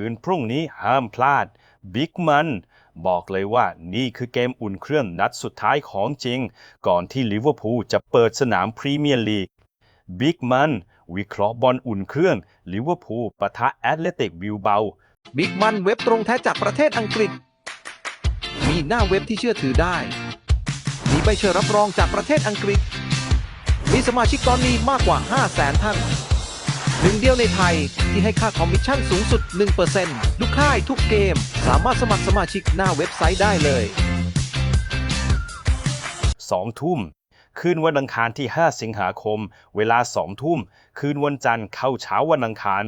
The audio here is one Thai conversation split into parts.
คืนพรุ่งนี้ห้ามพลาดบิ๊กมันบอกเลยว่านี่คือเกมอุ่นเครื่องนัดสุดท้ายของจริง ก่อนที่ลิเวอร์พูลจะเปิดสนามพรีเมียร์ลีกบิ๊กมันวิเคราะห์บอลอุ่นเครื่องลิเวอร์พูลปะทะแอตเลติกบิลเบาบิ๊กมันเว็บตรงแท้จากประเทศอังกฤษ มีหน้าเว็บที่เชื่อถือได้ มีใบเชื่อรับรองจากประเทศอังกฤษ มีสมาชิกตอนนี้มากกว่า 5 0 0แสนท่าน หนึ่งเดียวในไทยที่ให้ค่าคอมมิชชั่นสูงสุด 1%ทุกค่ายทุกเกม สามารถสมัครสมาชิกหน้าเว็บไซต์ได้เลย 2 ทุ่ม คืนวันอังคารที่ 5 สิงหาคม เวลา 2 ทุ่ม คืนวันจันทร์เข้าเช้าวันอังคาร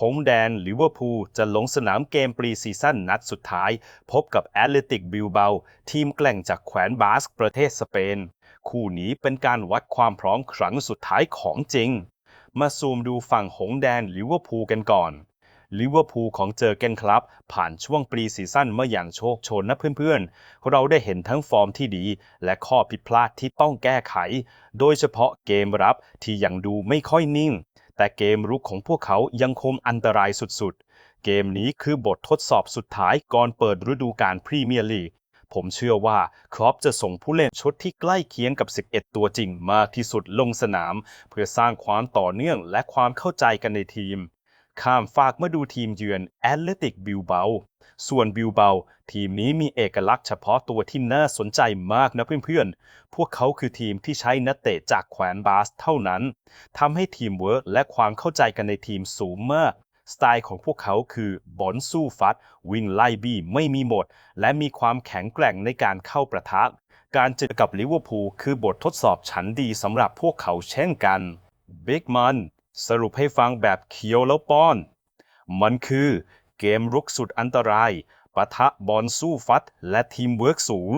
หงแดนลิเวอร์พูลจะลงสนามเกมปรีซีซั่นนัดสุดท้าย พบกับแอตเลติกบิลเบาทีมแกล่งจากแขวนบาสประเทศสเปน คู่นี้เป็นการวัดความพร้อมครั้งสุดท้ายของจริง มาซูมดูฝั่งหงแดนลิเวอร์พูลกันก่อนลิเวอร์พูลของเจอเกนครับ ผ่านช่วงปรีซีซั่นมาอย่างโชคโชนนะเพื่อนๆ เราได้เห็นทั้งฟอร์มที่ดี และข้อผิดพลาดที่ต้องแก้ไข โดยเฉพาะเกมรับที่ยังดูไม่ค่อยนิ่ง แต่เกมรุกของพวกเขายังคงอันตรายสุดๆ เกมนี้คือบททดสอบสุดท้ายก่อนเปิดฤดูกาลพรีเมียร์ลีก ผมเชื่อว่าครอปจะส่งผู้เล่นชุดที่ใกล้เคียงกับ 11 ตัวจริงมากที่สุดลงสนาม เพื่อสร้างความต่อเนื่องและความเข้าใจกันในทีม ข้ามฝากมาดูทีมเยือนแอตเลติกบิลเบาส่วนบิลเบาทีมนี้มีเอกลักษณ์เฉพาะตัวที่น่าสนใจมากนะเพื่อนๆ พวกเขาคือทีมที่ใช้นักเตะจากแขวนบาสเท่านั้นทำให้ทีมเวิร์กและความเข้าใจกันในทีมสูงมาก สไตล์ของพวกเขาคือบอลสู้ฟัด วิ่งไล่บี้ไม่มีหมด และมีความแข็งแกร่งในการเข้าประทะการเจอกับลิเวอร์พูลคือบททดสอบชั้นดีสำหรับพวกเขาเช่นกันบิ๊กมันสรุปให้ฟังแบบเคียวแล้วป้อน มันคือเกมรุกสุดอันตรายปะทะบอลสู้ฟัด และทีมเวิร์กสูง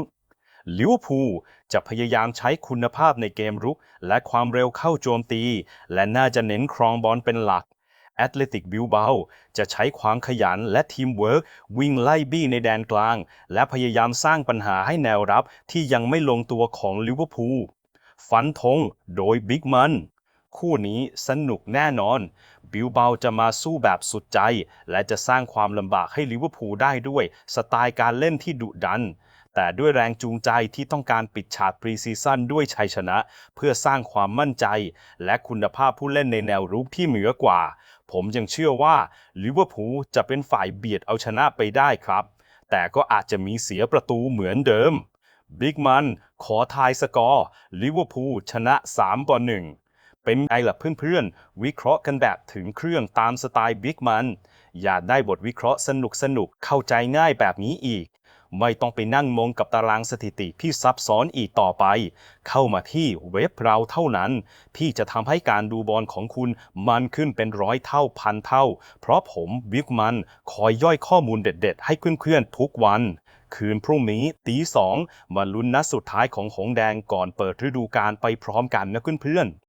ลิเวอร์พูลจะพยายามใช้คุณภาพในเกมรุก และความเร็วเข้าโจมตี และน่าจะเน้นครองบอลเป็นหลัก แอตเลติกบิลเบาจะใช้ความขยันและทีมเวิร์กวิ่งไล่บี้ในแดนกลาง และพยายามสร้างปัญหาให้แนวรับที่ยังไม่ลงตัวของลิเวอร์พูลฟันธงโดยบิ๊กมันคู่นี้สนุกแน่นอน บิลเบาจะมาสู้แบบสุดใจ และจะสร้างความลำบากให้ลิเวอร์พูลได้ด้วย สไตล์การเล่นที่ดุดัน แต่ด้วยแรงจูงใจที่ต้องการปิดฉากปรีซีซั่นด้วยชัยชนะ เพื่อสร้างความมั่นใจ และคุณภาพผู้เล่นในแนวรุกที่เหนือกว่า ผมยังเชื่อว่าลิเวอร์พูลจะเป็นฝ่ายเบียดเอาชนะไปได้ครับ แต่ก็อาจจะมีเสียประตูเหมือนเดิมบิ๊กมันขอทายสกอร์ลิเวอร์พูลชนะ3ต่อ1เป็นไงล่ะเพื่อนๆ วิเคราะห์กันแบบถึงเครื่องตามสไตล์บิ๊กมัน อยากได้บทวิเคราะห์สนุกสนุกๆเข้าใจง่ายแบบนี้อีก ไม่ต้องไปนั่งมองกับตารางสถิติที่ซับซ้อนอีกต่อไป เข้ามาที่เว็บเราเท่านั้น ที่จะทำให้การดูบอลของคุณมันขึ้นเป็นร้อยเท่าพันเท่า เพราะผมบิ๊กมันคอยย่อยข้อมูลเด็ดๆ ให้เพื่อนๆทุกวันคืนพรุ่งนี้ตีสองมาลุ้นนัดสุดท้ายของหงแดงก่อนเปิดฤดูกาลไปพร้อมกันนะเพื่อนๆ